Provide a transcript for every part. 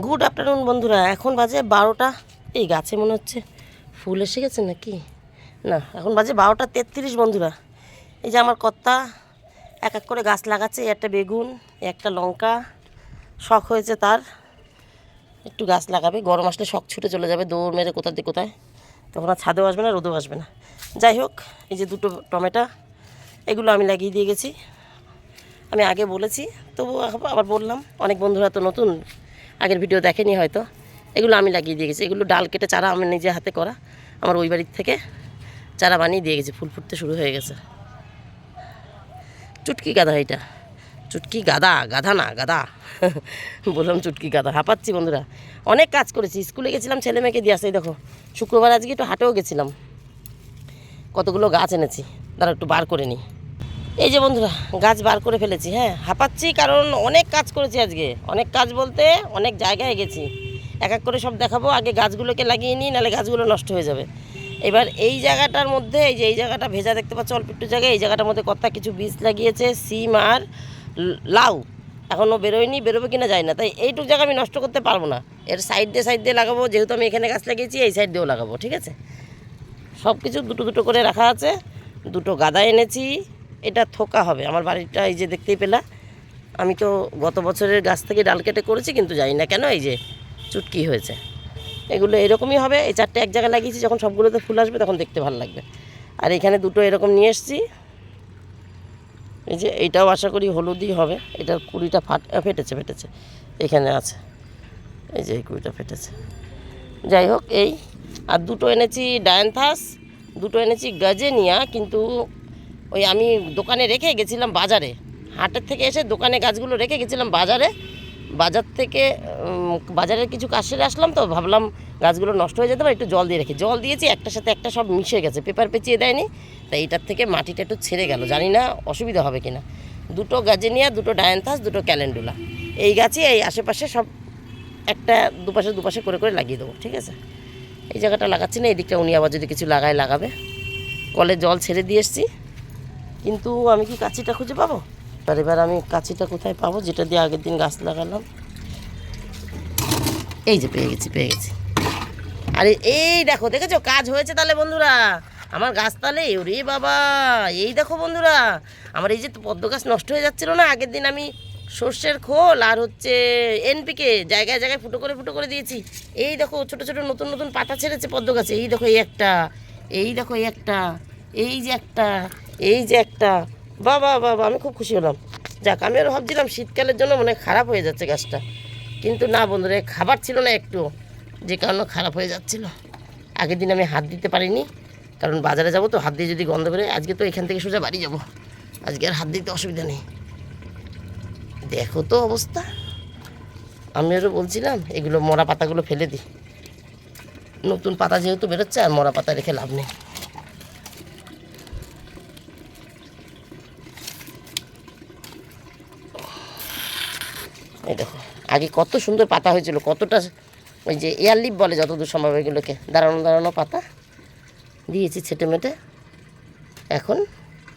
Good afternoon বন্ধুরা। এখন বাজে বারোটা। এই গাছে মনে হচ্ছে ফুল এসে গেছে নাকি? না, এখন বাজে বারোটা তেত্রিশ, বন্ধুরা। এই যে আমার কর্তা এক এক করে গাছ লাগাচ্ছে একটা বেগুন একটা লঙ্কা। শখ হয়েছে তার। একটু গাছ লাগাবে, গরম আসলে শখ ছুটে চলে যাবে দৌড় মেরে কোথা দিয়ে কোথায়। তখন আর ছাদেও আসবে না, রোদেও আসবে না। যাই হোক, এই যে দুটো টমেটো, এগুলো আমি লাগিয়ে দিয়ে গেছি। আমি আগে বলেছি তবু আবার বললাম, অনেক বন্ধুরা তো নতুন। আগের ভিডিও দেখেনি হয়তো। এগুলো আমি লাগিয়ে দিয়ে গেছি। এগুলো ডাল কেটে চারা আমি নিজে হাতে করা। আমার ওই বাড়ির থেকে চারা বানিয়ে দিয়ে গেছি। ফুল ফুটতে শুরু হয়ে গেছে। চুটকি গাদা এটা। চুটকি গাদা গাধা না গাদা বললাম চুটকি গাদা হাঁপাচ্ছি বন্ধুরা। অনেক কাজ করেছি। স্কুলে গেছিলাম ছেলে মেয়েকে দিয়ে আসে দেখো, শুক্রবার আজকে একটু হাটেও গেছিলাম। কতগুলো গাছ এনেছি। তারা একটু বার করে নিই। এই যে বন্ধুরা, গাছ বার করে ফেলেছি হ্যাঁ? হাঁপাচ্ছি কারণ অনেক কাজ করেছি আজকে। অনেক কাজ বলতে অনেক জায়গায় গেছি। এক এক করে সব দেখাবো, আগে গাছগুলোকে লাগিয়ে নিই, নাহলে গাছগুলো নষ্ট হয়ে যাবে। এবার এই জায়গাটার মধ্যে, এই যে এই জায়গাটা ভেজা দেখতে পাচ্ছ, অল্প একটু জায়গায়, এই জায়গাটার মধ্যে কর্তা কিছু বীজ লাগিয়েছে, সিম আর লাউ। এখনও বেরোয়নি, বেরোবে কিনা যায় না, তাই এইটুক জায়গা আমি নষ্ট করতে পারব না। এর সাইড দিয়ে সাইড দিয়ে লাগাবো, যেহেতু আমি এখানে গাছ লাগিয়েছি, এই সাইড দিয়েও লাগাবো, ঠিক আছে? সব কিছু দুটো দুটো করে রাখা আছে, দুটো গাদা এনেছি এটা থোকা হবে। আমার বাড়িটা এই যে দেখতেই পেলা। আমি তো গত বছরের গাছ থেকে ডাল কেটে করেছি, কিন্তু জানি না কেন এই যে চুটকি হয়েছে। এগুলো এরকমই হবে, এই চারটে এক জায়গায় লাগিয়েছি, যখন সবগুলোতে ফুল আসবে তখন দেখতে ভালো লাগবে। আর এখানে দুটো এরকম নিয়ে এসেছি। এই যে এইটাও আশা করি হলুদই হবে। এটার কুড়িটা ফাট ফেটেছে ফেটেছে। এখানে আছে। এই যে এই কুড়িটা ফেটেছে। যাই হোক, এই। আর দুটো এনেছি ডায়ানথাস, দুটো এনেছি গাজেনিয়া, কিন্তু ওই আমি দোকানে রেখে গেছিলাম বাজারে। হাটের থেকে এসে দোকানে গাছগুলো রেখে গেছিলাম বাজারে। বাজার থেকে বাজারের কিছু কাজ সেরে আসলাম তো ভাবলাম গাছগুলো নষ্ট হয়ে যেতে পারে, একটু জল দিয়ে রেখে। জল দিয়েছি, একটার সাথে একটা সব মিশে গেছে, পেপার পেঁচিয়ে দেয়নি। তাই এটার থেকে মাটিটা একটু ছেড়ে গেল, জানি না অসুবিধা হবে কিনা। দুটো গাজেনিয়া, দুটো ডায়ান্থাস, দুটো ক্যালেন্ডুলা। এই গাছই এই আশেপাশে সব একটা দুপাশে দুপাশে করে করে লাগিয়ে দেবো, ঠিক আছে? এই জায়গাটা লাগাচ্ছি না, এই দিকটা উনি আবার যদি কিছু লাগায় লাগাবে। কলে জল ছেড়ে দিয়ে এসছি। কিন্তু আমি কি কাঁচিটা খুঁজে পাবো? আর এবার আমি কাঁচিটা কোথায় পাবো? যেটা দিয়ে আগের দিন গাছ লাগালাম। এই যে পেয়ে গেছি পেয়ে গেছি। আরে এই দেখো, দেখেছ? কাজ হয়েছে তাহলে বন্ধুরা। আমার গাছ তাহলে ওরে বাবা, এই দেখো বন্ধুরা। আমার এই যে পদ্ম গাছ নষ্ট হয়ে যাচ্ছিল না? আগের দিন আমি সর্ষের খোল আর হচ্ছে এনপিকে জায়গায় জায়গায় ফুটো করে ফুটো করে দিয়েছি। এই দেখো, ছোট ছোট নতুন নতুন পাতা ছেড়েছে পদ্ম গাছে। এই দেখো এই একটা, এই দেখো এই একটা, এই যে একটা। এই যে একটা বাবা বাবা আমি খুব খুশি হলাম। যাক, আমি আরও ভাবছিলাম শীতকালের জন্য মনে খারাপ হয়ে যাচ্ছে গাছটা। কিন্তু না বন্ধুরা খাবার ছিল না একটু, যে কারণে খারাপ হয়ে যাচ্ছিল। আগের দিন আমি হাত দিতে পারিনি, কারণ বাজারে যাব তো, হাত দিয়ে যদি গন্ধ বেরোয়, আজকে তো এখান থেকে সোজা বাড়ি যাব। আজকে আর হাত দিতে অসুবিধা নেই। দেখো তো অবস্থা। আমি আরও বলছিলাম, এগুলো মরা পাতাগুলো ফেলে দিই। নতুন পাতা যেহেতু বেরোচ্ছে, আর মরা পাতা রেখে লাভ নেই এই দেখো আগে কত সুন্দর পাতা হয়েছিল, কতটা ওই যে এয়ার লিপ বলে যতদূর সম্ভব এগুলোকে। দাঁড়ানো দাঁড়ানো পাতা। দিয়েছি ছেটে মেটে। এখন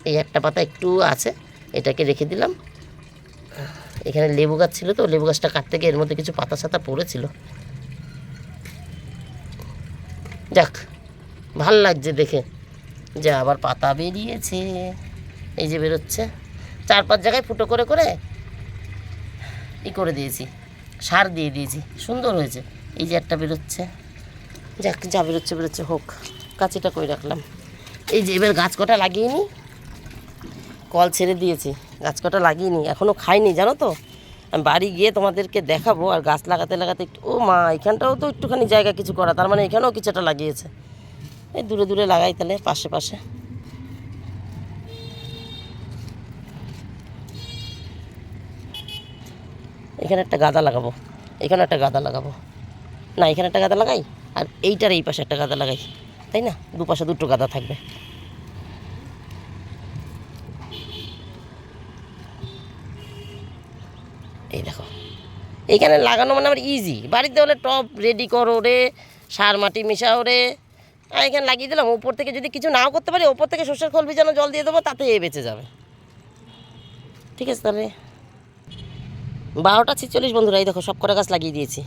এই একটা পাতা একটু আছে, এটাকে রেখে দিলাম। এখানে লেবু গাছ ছিল তো, লেবু গাছটা কাটতে গিয়ে এর মধ্যে কিছু পাতা সাতা পড়েছিল। যাক, ভালো লাগছে দেখে। যে আবার পাতা বেরিয়েছে। এই যে বেরোচ্ছে। চার পাঁচ জায়গায় ফুটো করে করে ই করে দিয়েছি। সার দিয়ে দিয়েছি। সুন্দর হয়েছে। এই যে একটা বেরোচ্ছে। যাক, যা বেরোচ্ছে বেরোচ্ছে, হোক। কাঁচিটা করে রাখলাম? এই যে এবার গাছ কটা লাগিয়ে নিই কল ছেড়ে দিয়েছি। গাছ কটা লাগিয়ে নিই এখনও খাইনি, জানো তো? আমি বাড়ি গিয়ে তোমাদেরকে দেখাবো আর গাছ লাগাতে লাগাতে একটু ও মা, এখানটাও তো একটুখানি জায়গা কিছু করা। তার মানে এখানেও কিছুটা লাগিয়েছে। এই দূরে দূরে লাগাই তাহলে, পাশে পাশে। এখানে একটা গাদা লাগাবো। এখানে একটা গাদা লাগাবো। না, এখানে একটা গাদা লাগাই, আর এইটার এই পাশে একটা গাদা লাগাই, তাই না? দুপাশে দুটো গাদা থাকবে। এই দেখো, এইখানে লাগানো মানে আমার ইজি বাড়িতে হলে টপ রেডি করো রে, সার মাটি মেশাও রে। আর এখানে লাগিয়ে দিলাম উপর থেকে যদি কিছু নাও করতে পারি, ওপর থেকে সর্ষের খোল ভিজানো জল দিয়ে দেবো তাতে এ বেঁচে যাবে। ঠিক আছে তাহলে? বারোটা ছিচল্লিশ বন্ধুরা, এই দেখো সব কটা গাছ লাগিয়ে দিয়েছি।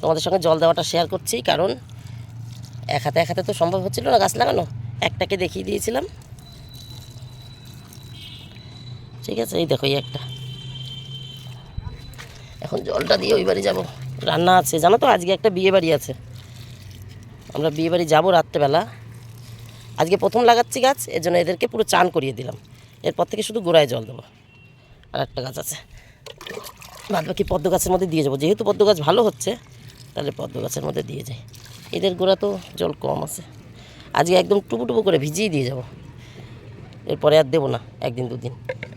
তোমাদের সঙ্গে জল দেওয়াটা শেয়ার করছি, কারণ এক হাতে এক হাতে তো সম্ভব হচ্ছিল না গাছ লাগানো। একটাকে দেখিয়ে দিয়েছিলাম। ঠিক আছে, এই দেখো এই একটা। এখন জলটা দিয়ে ওই বাড়ি যাব। রান্না আছে, জানো তো আজকে একটা বিয়ে বাড়ি আছে। আমরা বিয়ে বাড়ি যাব রাত্রেবেলা। আজকে প্রথম লাগাচ্ছি গাছ, এর জন্য এদেরকে পুরো চান করিয়ে দিলাম। এরপর থেকে শুধু গোড়ায় জল দেবো। আর একটা গাছ আছে। বাদ বাকি পদ্ম গাছের মধ্যে দিয়ে যাব? যেহেতু পদ্ম গাছ ভালো হচ্ছে, তাহলে পদ্ম গাছের মধ্যে দিয়ে যাই। এদের গোড়া তো জল কম আছে। আজকে একদম টুপু টুপু করে ভিজিয়ে দিয়ে যাব। এরপরে আর দেবো না, একদিন দুদিন।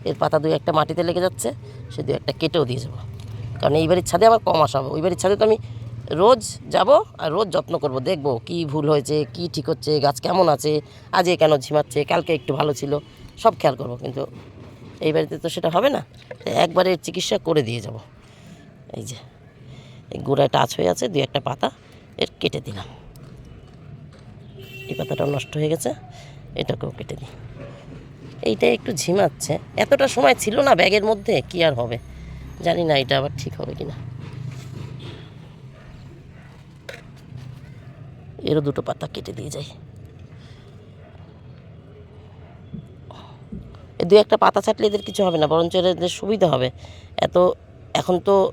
এর পাতা দুই একটা মাটিতে লেগে যাচ্ছে, সে দু একটা কেটেও দিয়ে যাব। কারণ এই বাড়ির ছাদে আমার কম আসা হবে। ওই বাড়ির ছাদে তো আমি রোজ যাব আর রোজ যত্ন করব। দেখব কি ভুল হয়েছে, কি ঠিক হচ্ছে, গাছ কেমন আছে, আজকে কেন ঝিমাচ্ছে, কালকে একটু ভালো ছিল, সব খেয়াল করব। কিন্তু এই বাড়িতে তো সেটা হবে না। একবারে চিকিৎসা করে দিয়ে যাব। এই যে, এই গোড়ায় টাচ হয়ে আছে, দুই একটা পাতা, এর কেটে দিলাম। এই পাতাটাও নষ্ট হয়ে গেছে, এটাকেও কেটে দিই। এইটা একটু ঝিমাচ্ছে। এতটা সময় ছিল না ব্যাগের মধ্যে, কি আর হবে? জানি না এটা আবার ঠিক হবে কিনা। এরও দুটো পাতা কেটে দিয়ে যাই। দু একটা পাতা ছাটলে এদের কিছু হবে না, বরঞ্চ এদের সুবিধা হবে। এত, এখন তো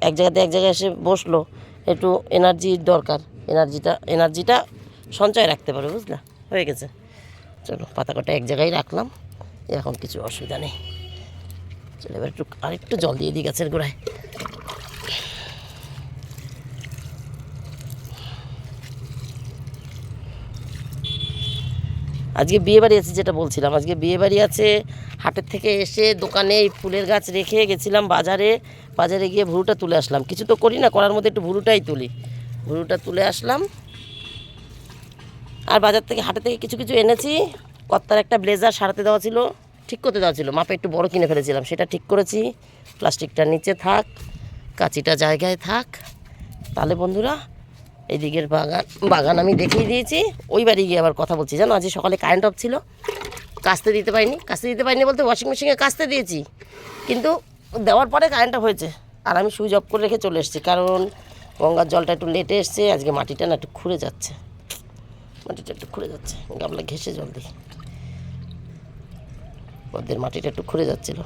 এক জায়গাতে এক জায়গায় এসে বসল, একটু এনার্জির দরকার। এনার্জিটা এনার্জিটা সঞ্চয় রাখতে পারবে, বুঝলে? হয়ে গেছে। চলো পাতা কটা এক জায়গায় রাখলাম। এখন কিছু অসুবিধা নেই। চলো, এবার একটু আরেকটু জল দিয়ে দিই গাছের গোড়ায়। আজকে বিয়ে বাড়ি আছে যেটা বলছিলাম। আজকে বিয়ে বাড়ি আছে, হাটের থেকে এসে দোকানে এই ফুলের গাছ রেখে গেছিলাম বাজারে। বাজারে গিয়ে ভুরুটা তুলে আসলাম। কিছু তো করি না, করার মধ্যে একটু ভুরুটাই তুলি। ভুরুটা তুলে আসলাম। আর বাজার থেকে, হাটে থেকে কিছু কিছু এনেছি। কর্তার একটা ব্লেজার সারাতে দেওয়া ছিল, ঠিক করতে দেওয়া ছিল। মাপে একটু বড় কিনে ফেলেছিলাম, সেটা ঠিক করেছি। প্লাস্টিকটা নিচে থাক, কাঁচিটা জায়গায় থাক। তাহলে বন্ধুরা এদিকের বাগান বাগান আমি দেখিয়ে দিয়েছি। ওই বাড়ি গিয়ে আবার কথা বলছি। জানো আজ সকালে কারেন্ট অফ ছিল। কাস্তে দিতে পারিনি। কাস্তে দিতে পারিনি বলতে ওয়াশিং মেশিনে কাস্তে দিয়েছি। কিন্তু দেওয়ার পরে কারেন্ট অফ হয়েছে। আর আমি সুইচ অফ করে রেখে চলে এসেছি। কারণ গঙ্গার জলটা একটু লেটে এসছে। আজকে মাটিটা না একটু খুঁড়ে যাচ্ছে। মাটিটা একটু খুঁড়ে যাচ্ছে। গামলা ঘেসে জল দিই। পদ্মের মাটিটা একটু খুঁড়ে যাচ্ছিল।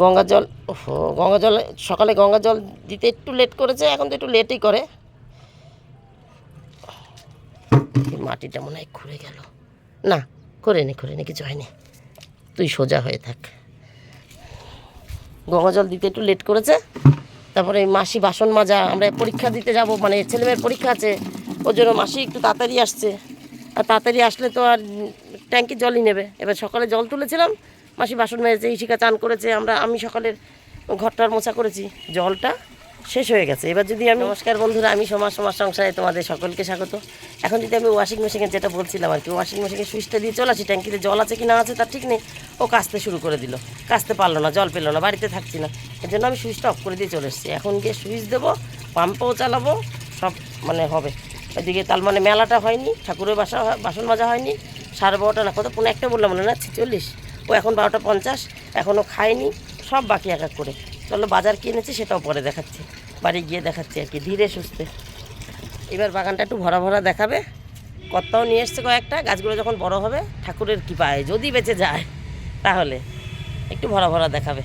গঙ্গার জল, ওহো গঙ্গা জল, সকালে গঙ্গা জল দিতে একটু লেট করেছে। এখন তো একটু লেটই করে এই মাটিটা মনে হয় খুঁড়ে গেল। না, করে নি করে নি, কিছু হয়নি। তুই সোজা হয়ে থাক। গঙ্গা জল দিতে একটু লেট করেছে। তারপরে মাসি বাসন মাজা, আমরা পরীক্ষা দিতে যাব মানে ছেলেমেয়ের পরীক্ষা আছে। ওর জন্য মাসি একটু তাড়াতাড়ি আসছে। আর তাড়াতাড়ি আসলে তো আর ট্যাঙ্কির জলই নেবে। এবার সকালে জল তুলেছিলাম, মাসি বাসন মেজেছে, ইশিকা চান করেছে। আমরা, আমি সকালের ঘরটার মোছা করেছি। জলটা শেষ হয়ে গেছে। এবার যদি আমি নমস্কার বন্ধুরা, আমি সমাজ সমাজ সংসারে তোমাদের সকলকে স্বাগত। এখন যদি আমি ওয়াশিং মেশিনের যেটা বলছিলাম আর কি ওয়াশিং মেশিনের সুইচটা দিয়ে চলে আসি ট্যাঙ্কিতে জল আছে কি না আছে তার ঠিক নেই। ও কাচতে শুরু করে দিল। কাচতে পারল না, জল পেল না, বাড়িতে থাকছি না। এর জন্য আমি সুইচটা অফ করে দিয়ে চলে এসেছি। এখন গিয়ে সুইচ দেবো পাম্পও চালাবো, সব মানে হবে। ওইদিকে তার মানে মেলাটা হয়নি, ঠাকুরের বাসা বাসন মাজা হয়নি, সাড়ে বারোটা না কত পনেরো একটা বললাম না, ছিচল্লিশ। ও এখন বারোটা পঞ্চাশ এখনও খায়নি, সব বাকি এক এক করে। চলো বাজার কিনেছি সেটাও পরে দেখাচ্ছি। বাড়ি গিয়ে দেখাচ্ছি আর কি, ধীরে সুস্থে। এবার বাগানটা একটু ভরা ভরা দেখাবে। কর্তাও নিয়ে এসছে কয়েকটা, গাছগুলো যখন বড় হবে, ঠাকুরের কৃপায় যদি বেঁচে যায়, তাহলে একটু ভরা ভরা দেখাবে।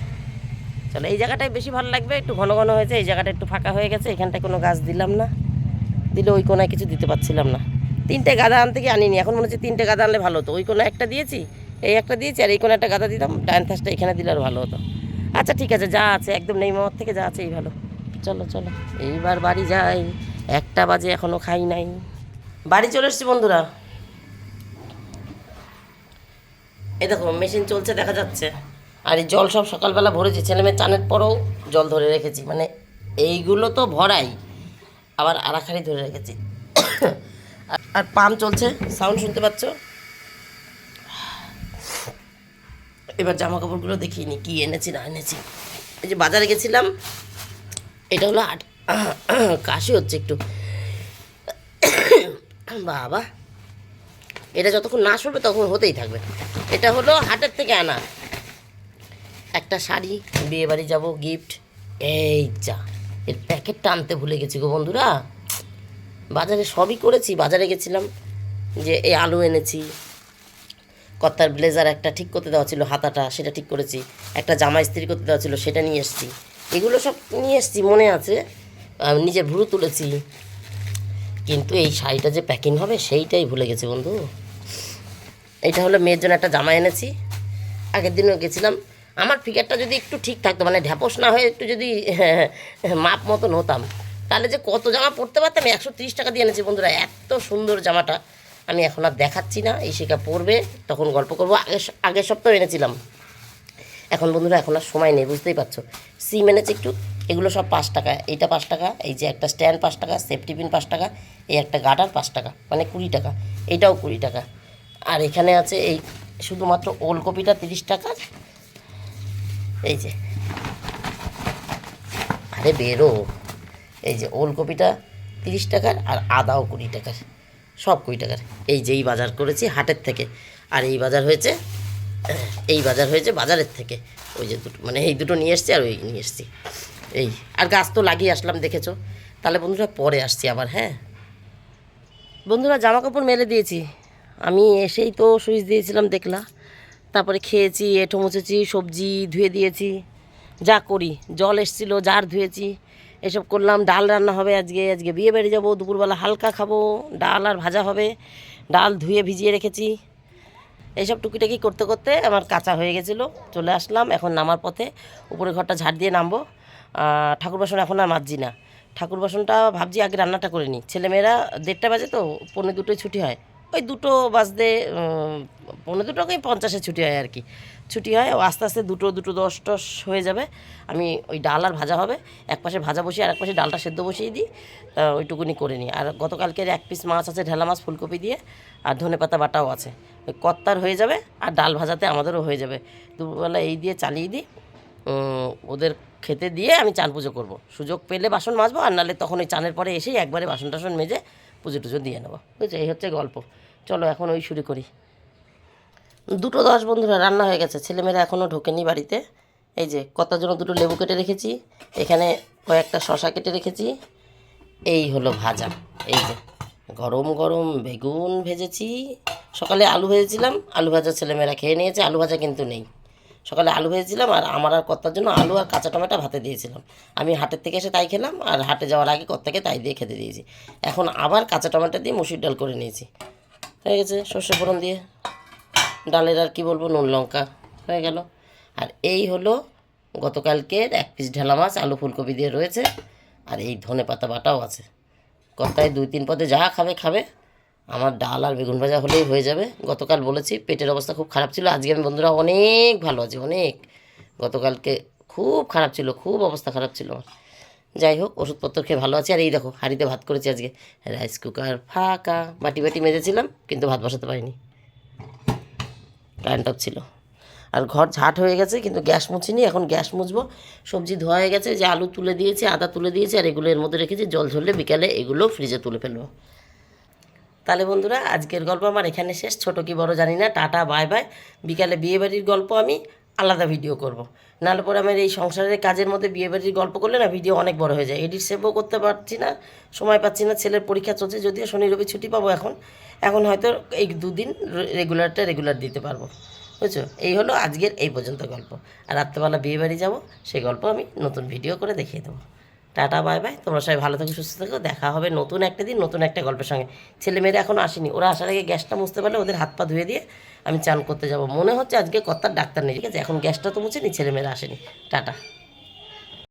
চলো, এই জায়গাটায় বেশি ভালো লাগবে, একটু ঘন ঘন হয়েছে, এই জায়গাটা একটু ফাঁকা হয়ে গেছে, এখানটায় কোনো গাছ দিলাম না। দিলে ওই কোনায় কিছু দিতে পারছিলাম না। তিনটে গাদা আনতে কি আনিনি, এখন মনে হচ্ছে তিনটে গাদা আনলে ভালো হতো। ওই কোনো একটা দিয়েছি, এই একটা দিয়েছি, আর এই কোনো একটা গাদা দিতাম ডান থাসটা এখানে দিলে আর ভালো হতো। আচ্ছা ঠিক আছে, যা আছে, একদম নেই, মামার থেকে যা আছে, এই ভালো। চলো চলো। এইবার বাড়ি যাই। একটা বাজে এখনও খাই নাই। বাড়ি চলে এসছি, বন্ধুরা। এই দেখো, মেশিন চলছে, দেখা যাচ্ছে। আর এই জল সব সকালবেলা ভরেছি ছেলেমেয়ে চানের পরেও জল ধরে রেখেছি। মানে এইগুলো তো ভরাই, আবার আড়াখানি ধরে রেখেছি। আর পাম্প চলছে, সাউন্ড শুনতে পাচ্ছ? এবার জামা কাপড়গুলো দেখিয়ে নি, কী এনেছি না এনেছি। এই যে বাজারে গেছিলাম, এটা হলো আট কাশি হচ্ছে একটু। বাবা, এটা যতক্ষণ না সরবে তখন হতেই থাকবে। এটা হলো হাটের থেকে আনা। একটা শাড়ি বিয়ে বাড়ি যাব গিফট এই যা, এর প্যাকেটটা আনতে ভুলে গেছি গো বন্ধুরা। বাজারে সবই করেছি, বাজারে গেছিলাম যে এই আলু এনেছি কর্তার ব্লেজার একটা ঠিক করতে দেওয়া ছিল, হাতাটা সেটা ঠিক করেছি, একটা জামা ইস্ত্রি করতে দেওয়া ছিল, সেটা নিয়ে এসেছি। এগুলো সব নিয়ে এসেছি, মনে আছে? নিজে ভুরু তুলেছি। কিন্তু এই শাড়িটা যে প্যাকিং হবে, সেইটাই ভুলে গেছি বন্ধু। এটা হলো মেয়ের জন্য একটা জামা এনেছি। আগের দিনও গেছিলাম। আমার ফিগারটা যদি একটু ঠিক থাকতো মানে ঢ্যাপস না হয়ে একটু যদি মাপ মতন হতাম, তাহলে যে কত জামা পরতে পারতাম, একশো টাকা দিয়ে এনেছি বন্ধুরা, এত সুন্দর জামাটা। আমি এখন আর দেখাচ্ছি না, এই শিকা পড়বে, তখন গল্প করব। আগে আগের সপ্তাহ এনেছিলাম। এখন বন্ধুরা, এখন আর সময় নেই, বুঝতেই পারছ। সিম এনেছে একটু, এগুলো সব পাঁচ টাকা। এইটা পাঁচ টাকা, এই যে একটা স্ট্যান্ড পাঁচ টাকা সেফটি পিন পাঁচ টাকা, এই একটা গাটার পাঁচ টাকা মানে কুড়ি টাকা এইটাও কুড়ি টাকা। আর এখানে আছে এই শুধুমাত্র ওলকপিটা তিরিশ টাকা। এই যে, আরে বেরো। এই যে ওলকপিটা তিরিশ টাকার আর আদাও কুড়ি টাকার। সব কুড়ি টাকার। এই যে এই বাজার করেছি হাটের থেকে। আর এই বাজার হয়েছে, এই বাজার হয়েছে বাজারের থেকে। ওই যে দুটো মানে এই দুটো নিয়ে এসছি আর ওই নিয়ে এসছি। এই, আর গাছ তো লাগিয়ে আসলাম, দেখেছ? তাহলে বন্ধুরা পরে আসছি আবার হ্যাঁ? বন্ধুরা জামা কাপড় মেলে দিয়েছি। আমি এসেই তো সুইচ দিয়েছিলাম, দেখলা। তারপরে খেয়েছি এঁঠো মুছেছি, সবজি ধুয়ে দিয়েছি। যা করি, জল এসছিল, জার ধুয়েছি। এসব করলাম, ডাল রান্না হবে আজকে আজকে বিয়ে বাড়ি যাব, দুপুরবেলা হালকা খাব, ডাল আর ভাজা হবে, ডাল ধুয়ে ভিজিয়ে রেখেছি। এইসব টুকিটাকি করতে করতে আমার কাঁচা হয়ে গেছিল, চলে আসলাম, এখন নামার পথে, উপরে ঘরটা ঝাড় দিয়ে নামবো। ঠাকুর বাসন এখন আর মাজছি না। ঠাকুর বাসনটা ভাবছি আগে রান্নাটা করে নিই। ছেলেমেয়েরা দেড়টা বাজে তো, পৌনে দুটোয় ছুটি হয়। ওই দুটো বাজতে পনেরো পৌনে দুটোকেই পঞ্চাশে ছুটি হয় আর কি। ছুটি হয়, ও আস্তে আস্তে দুটো দুটো দশ টস হয়ে যাবে। আমি ওই ডাল আর ভাজা হবে। এক পাশে ভাজা বসিয়ে আর এক পাশে ডালটা সেদ্ধ বসিয়ে দিই। ওইটুকুনি করে নিই। আর গতকালকের এক পিস মাছ আছে, ঢেলা মাছ, ফুলকপি দিয়ে, আর ধনে পাতা বাটাও আছে। ওই কত্তার হয়ে যাবে, আর ডাল ভাজাতে আমাদেরও হয়ে যাবে। দুপুরবেলা এই দিয়ে চালিয়ে দিই। ওদের খেতে দিয়ে আমি চান পুজো করব। সুযোগ পেলে বাসন মাজবো, আর নাহলে তখন ওই চানের পরে এসেই একবারে বাসন টাসন মেজে পুজো টুজো দিয়ে নেব। বুঝছ? এই হচ্ছে গল্প। চলো এখন ওই শুরু করি। দুটো দশ বন্ধুরা রান্না হয়ে গেছে। ছেলেমেয়েরা এখনও ঢোকেনি বাড়িতে। এই যে কতার জন্য দুটো লেবু কেটে রেখেছি। এখানে কয়েকটা শশা কেটে রেখেছি। এই হলো ভাজা। এই যে, গরম গরম বেগুন ভেজেছি। সকালে আলু ভেজেছিলাম। আলু ভাজা ছেলেমেয়েরা খেয়ে নিয়েছে। আলু ভাজা কিন্তু নেই। সকালে আলু ভেজেছিলাম আর আমার আর কর্তার জন্য আলু আর কাঁচা টমেটো ভাতে দিয়েছিলাম। আমি হাটের থেকে এসে তাই খেলাম আর হাটে যাওয়ার আগে কর্তাকে তাই দিয়ে খেতে দিয়েছি। এখন আবার কাঁচা টমেটো দিয়ে মুসুর ডাল করে নিয়েছি। হয়ে গেছে সর্ষে ফোড়ন দিয়ে। ডালের আর কি বলব, নুন লঙ্কা হয়ে গেল। আর এই হলো গতকালকের এক পিস ঢেলা মাছ, আলু ফুলকপি দিয়ে রয়েছে। আর এই ধনে পাতা বাটাও আছে। কর্তায় দুই তিন পদে যা খাবে খাবে। আমার ডাল আর বেগুন ভাজা হলেই হয়ে যাবে। গতকাল বলেছি, পেটের অবস্থা খুব খারাপ ছিল। আজকে আমি বন্ধুরা অনেক ভালো আছি, অনেক। গতকালকে খুব খারাপ ছিল, খুব অবস্থা খারাপ ছিল আমার। যাই হোক, ওষুধপত্র খেয়ে ভালো আছি। আর এই দেখো, হাঁড়িতে ভাত করেছি আজকে। রাইস কুকার ফাঁকা। বাটি বাটি মেজেছিলাম, কিন্তু ভাত বসাতে পারিনি। অফ ছিল। আর ঘর ঝাট হয়ে গেছে, কিন্তু গ্যাস মুছিনি, এখন গ্যাস মুছবো। সবজি ধোয়া হয়ে গেছে, যে আলু তুলে দিয়েছি, আদা তুলে দিয়েছি, আর এগুলো এর মধ্যে রেখেছি, জল ঝরলে বিকালে এগুলো ফ্রিজে তুলে ফেলব। তাহলে বন্ধুরা, আজকের গল্প আমার এখানে শেষ। ছোট কি বড় জানি না। Tata, bye bye. বিকালে বিয়েবাড়ির গল্প আমি আলাদা ভিডিও করব। নাহলে পরে আমার এই সংসারের কাজের মধ্যে বিয়ে বিয়েবাড়ির গল্প করলে না ভিডিও অনেক বড় হয়ে যায়। এডিট সেভও করতে পারছি না, সময় পাচ্ছি না, ছেলের পরীক্ষা চলছে, যদিও শনি রবি ছুটি পাবো এখন। এখন হয়তো এই দুদিন রেগুলারটা রেগুলার দিতে পারব। বুঝছ? এই হলো আজকের এই পর্যন্ত গল্প। আর রাত্রেবেলা বিয়ে বাড়ি যাব সেই গল্প আমি নতুন ভিডিও করে দেখিয়ে দেবো। টাটা বাই বাই তোমরা সবাই ভালো থাকো, সুস্থ থাকো। দেখা হবে নতুন একটা দিন, নতুন একটা গল্পের সঙ্গে। ছেলেমেয়েরা এখন আসেনি। ওরা আসার আগে গ্যাসটা মুছতে পারলে ওদের হাত পা ধুয়ে দিয়ে আমি চান করতে যাব। মনে হচ্ছে আজকে কর্তার ডাক্তার নেই, ঠিক আছে? এখন গ্যাসটা তো মুছে নি, ছেলেমেয়েরা আসেনি। টাটা।